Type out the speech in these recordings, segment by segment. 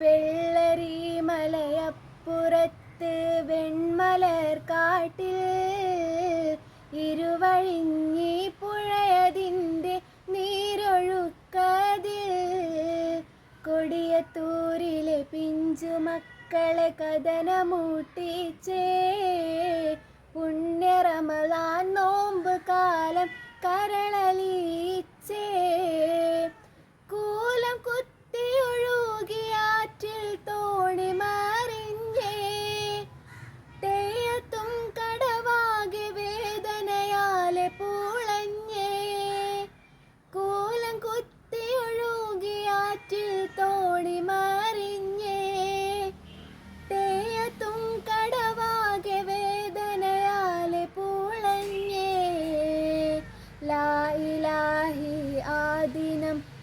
വെള്ളരി മലയപ്പുറത്ത് വെൺമലർ കാട്ടിൽ ഇരുവഴിഞ്ഞി പുഴയതിന്റെ നീരൊഴുക്കതിൽ കൊടിയത്തൂരിലെ പിഞ്ചുമക്കളെ കഥനമൂട്ടിച്ചേ. പുണ്യറമലാൻ നോമ്പ് കാലം കരളലിച്ചേ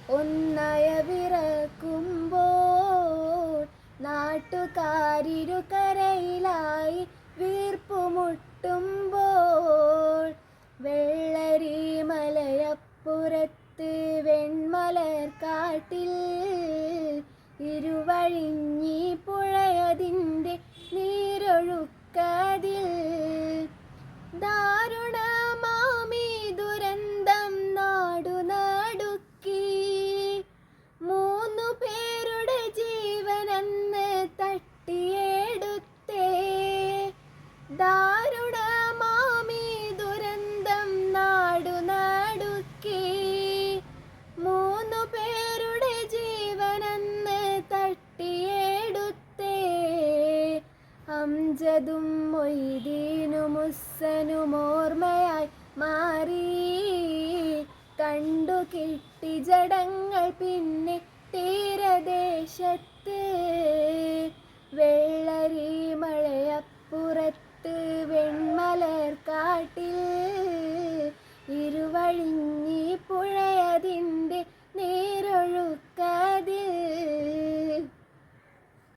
ദിനം നാട്ടുകാരിരു കരയിലായി വീർപ്പുമുട്ടുമ്പോൾ വെള്ളരി മലയപ്പുറത്ത് വെൺമലർ കാട്ടിൽ ഇരുവഴിഞ്ഞി പുഴയതിന്റെ നീരൊഴുക്കതിൽ അംജദും മൊയ്തീനും മുസ്സനും ഓർമ്മയായി മാറി. കണ്ടു കിട്ടി ജടങ്ങൾ പിന്നെ തീരദേശത്ത് വെള്ളരി മഴയപ്പുറത്ത് വെൺമലർ കാട്ടിൽ